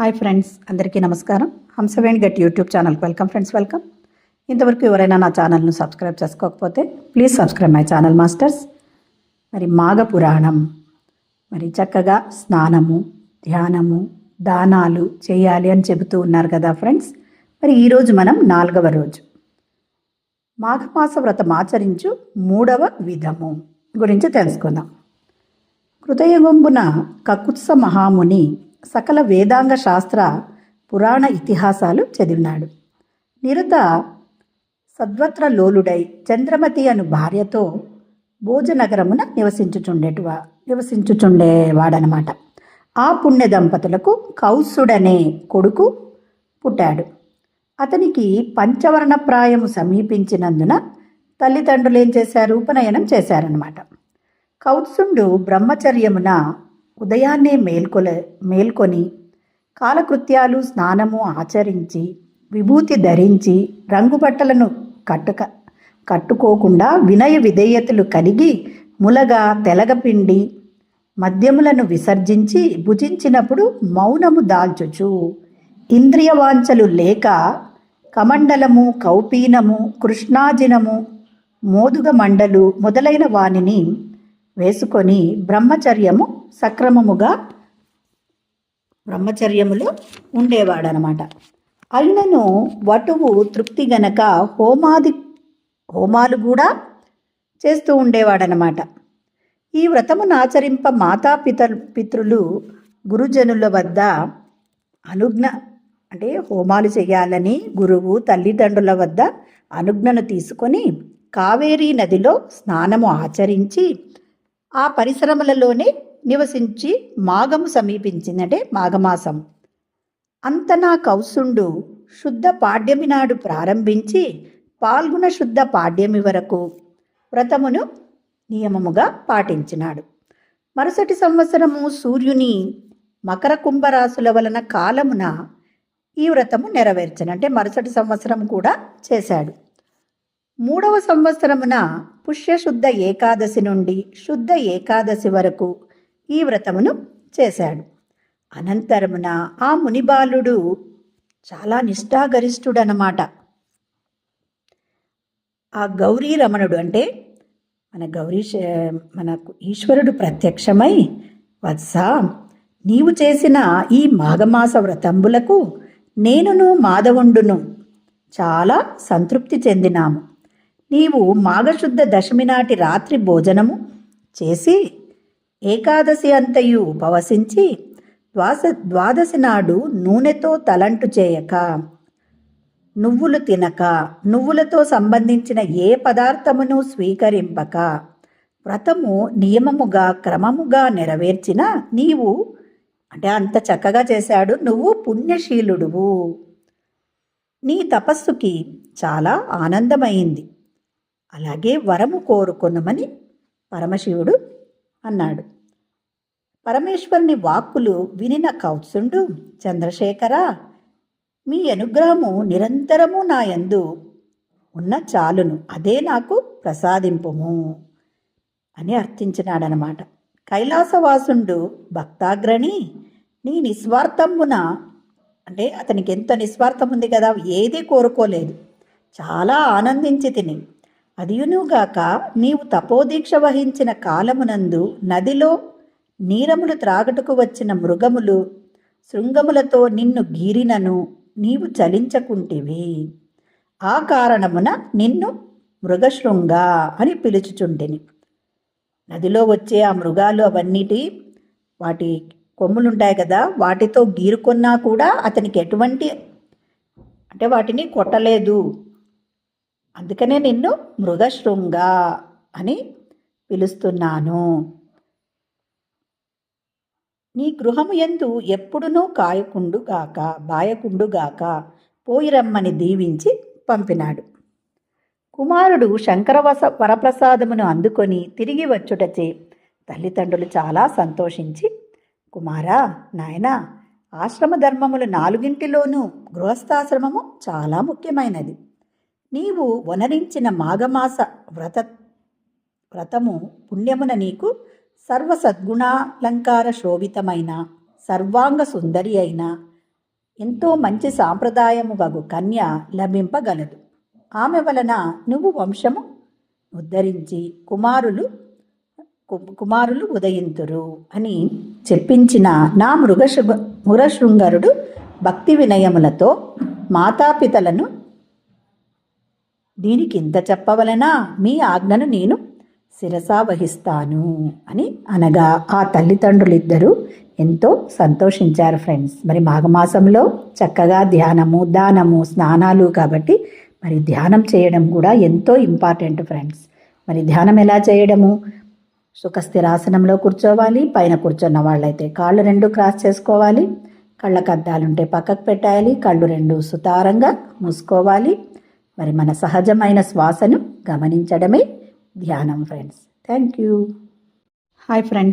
Hi friends అందరికీ నమస్కారం. హంసవేణి గట్ యూట్యూబ్ ఛానల్కి వెల్కమ్ ఫ్రెండ్స్ వెల్కమ్. ఇంతవరకు ఎవరైనా నా ఛానల్ను సబ్స్క్రైబ్ చేసుకోకపోతే please subscribe my channel masters. మరి మాఘ పురాణం మరి చక్కగా స్నానము ధ్యానము దానాలు చేయాలి అని చెబుతూ ఉన్నారు కదా ఫ్రెండ్స్. మరి ఈరోజు మనం నాలుగవ రోజు. మాఘమాస వ్రతం ఆచరించు మూడవ విధము గురించి తెలుసుకుందాం. కృతయుగంబున కకుత్స మహాముని సకల వేదాంగ శాస్త్ర పురాణ ఇతిహాసాలు చదివినాడు. నిరుత సద్వత్ర లోలుడై చంద్రమతి అను భార్యతో భోజనగరమున నివసించుచుండేటువా నివసించుచుండేవాడనమాట. ఆ పుణ్య దంపతులకు కౌసుడనే కొడుకు పుట్టాడు. అతనికి పంచవర్ణ ప్రాయము సమీపించినందున తల్లిదండ్రులు ఏం చేశారు? ఉపనయనం చేశారనమాట. కౌత్సుండు బ్రహ్మచర్యమున ఉదయాన్నే మేల్కొల మేల్కొని కాలకృత్యాలు స్నానము ఆచరించి విభూతి ధరించి రంగుబట్టలను కట్టుక కట్టుకోకుండా వినయ విధేయతలు కలిగి ములగ తెలగపిండి మద్యములను విసర్జించి భుజించినప్పుడు మౌనము దాల్చుచు. ఇంద్రియవాంఛలు లేక కమండలము కౌపీనము కృష్ణాజినము మోదుగ మండలు మొదలైన వానిని వేసుకొని బ్రహ్మచర్యము సక్రమముగా బ్రహ్మచర్యములో ఉండేవాడనమాట. అయినను వటువు తృప్తి గనక హోమాది హోమాలు కూడా చేస్తూ ఉండేవాడనమాట. ఈ వ్రతమును ఆచరింప మాతా పిత పితృలు గురుజనుల వద్ద అనుజ్ఞ అంటే హోమాలు చేయాలని గురువు తల్లిదండ్రుల వద్ద అనుజ్ఞను తీసుకొని కావేరీ నదిలో స్నానము ఆచరించి ఆ పరిసరములలోనే నివసించి మాఘము సమీపించిందంటే మాఘమాసం. అంతనా కౌసుండు శుద్ధ పాడ్యమి నాడు ప్రారంభించి పాల్గొన శుద్ధ పాడ్యమి వరకు వ్రతమును నియమముగా పాటించినాడు. మరుసటి సంవత్సరము సూర్యుని మకర కుంభరాశుల వలన కాలమున ఈ వ్రతము నెరవేర్చను అంటే మరుసటి సంవత్సరం కూడా చేశాడు. మూడవ సంవత్సరమున పుష్యశుద్ధ ఏకాదశి నుండి శుద్ధ ఏకాదశి వరకు ఈ వ్రతమును చేశాడు. అనంతరమున ఆ మునిబాలుడు చాలా నిష్ఠాగరిష్ఠుడనమాట. ఆ గౌరీ రమణుడు అంటే మన గౌరీ మనకు ఈశ్వరుడు ప్రత్యక్షమై వత్స నీవు చేసిన ఈ మాఘమాస వ్రతంబులకు నేనును మాధవుండును. చాలా సంతృప్తి చెందినాము. నీవు మాఘశుద్ధ దశమి నాటి రాత్రి భోజనము చేసి ఏకాదశి అంతయు ఉపవసించి ద్వాస ద్వాదశి నాడు నూనెతో తలంటు చేయక నువ్వులు తినక నువ్వులతో సంబంధించిన ఏ పదార్థమును స్వీకరింపక వ్రతము నియమముగా క్రమముగా నెరవేర్చిన నీవు అంటే అంత చక్కగా చేశాడు నువ్వు పుణ్యశీలుడువు. నీ తపస్సుకి చాలా ఆనందమైంది. అలాగే వరము కోరుకొనమని పరమశివుడు అన్నాడు. పరమేశ్వరుని వాక్కులు వినిన కౌత్సుండు చంద్రశేఖర మీ అనుగ్రహము నిరంతరము నా యందు ఉన్న చాలును అదే నాకు ప్రసాదింపుము అని అర్థించినాడనమాట. కైలాసవాసుండు భక్తాగ్రణి నీ నిస్వార్థమున అంటే అతనికి ఎంత నిస్వార్థం ఉంది కదా ఏదీ కోరుకోలేదు. చాలా ఆనందించి తిని అదియునుగాక నీవు తపోదీక్ష వహించిన కాలమునందు నదిలో నీరములు త్రాగటకు వచ్చిన మృగములు శృంగములతో నిన్ను గీరినను నీవు చలించకుంటివి. ఆ కారణమున నిన్ను మృగశృంగ అని పిలుచుచుంటిని. నదిలో వచ్చే ఆ మృగాలు అవన్నిటి వాటి కొమ్ములుంటాయి కదా వాటితో గీరుకున్నా కూడా అతనికి ఎటువంటి అంటే వాటిని కొట్టలేదు. అందుకనే నిన్ను మృగశృంగ అని పిలుస్తున్నాను. నీ గృహము ఎందు ఎప్పుడునూ కాయకుండుగాక బాయకుండుగాక పోయిరమ్మని దీవించి పంపినాడు. కుమారుడు శంకరవస వరప్రసాదమును అందుకొని తిరిగి వచ్చుటచే తల్లిదండ్రులు చాలా సంతోషించి కుమారా నాయనా ఆశ్రమ ధర్మములు నాలుగింటిలోనూ గృహస్థాశ్రమము చాలా ముఖ్యమైనది. నీవు వనరించిన మాఘమాస వ్రత వ్రతము పుణ్యమున నీకు సర్వ సద్గుణాలంకార శోభితమైన సర్వాంగ సుందరి అయిన ఎంతో మంచి సాంప్రదాయము వగు కన్య లభింపగలదు. ఆమె వలన నువ్వు వంశము ఉద్ధరించి కుమారులు కు- కుమారులు ఉదయింతురు అని చెప్పించిన నా మృగశృ మృగశృంగరుడు భక్తి వినయములతో మాతాపితలను దీనికి ఇంత చెప్పవలనా? మీ ఆజ్ఞను నేను శిరసావహిస్తాను అని అనగా ఆ తల్లిదండ్రులిద్దరూ ఎంతో సంతోషించారు ఫ్రెండ్స్. మరి మాఘమాసంలో చక్కగా ధ్యానము దానము స్నానాలు కాబట్టి మరి ధ్యానం చేయడం కూడా ఎంతో ఇంపార్టెంట్ ఫ్రెండ్స్. మరి ధ్యానం ఎలా చేయడము? సుఖస్థిరాసనంలో కూర్చోవాలి పైన కూర్చున్న వాళ్ళైతే కాళ్ళు రెండు క్రాస్ చేసుకోవాలి కళ్ళకద్దాలుంటే పక్కకు పెట్టాలి కళ్ళు రెండు సుతారంగా మూసుకోవాలి మరి మన సహజమైన శ్వాసను గమనించడమే ధ్యానం friends thank you hi friends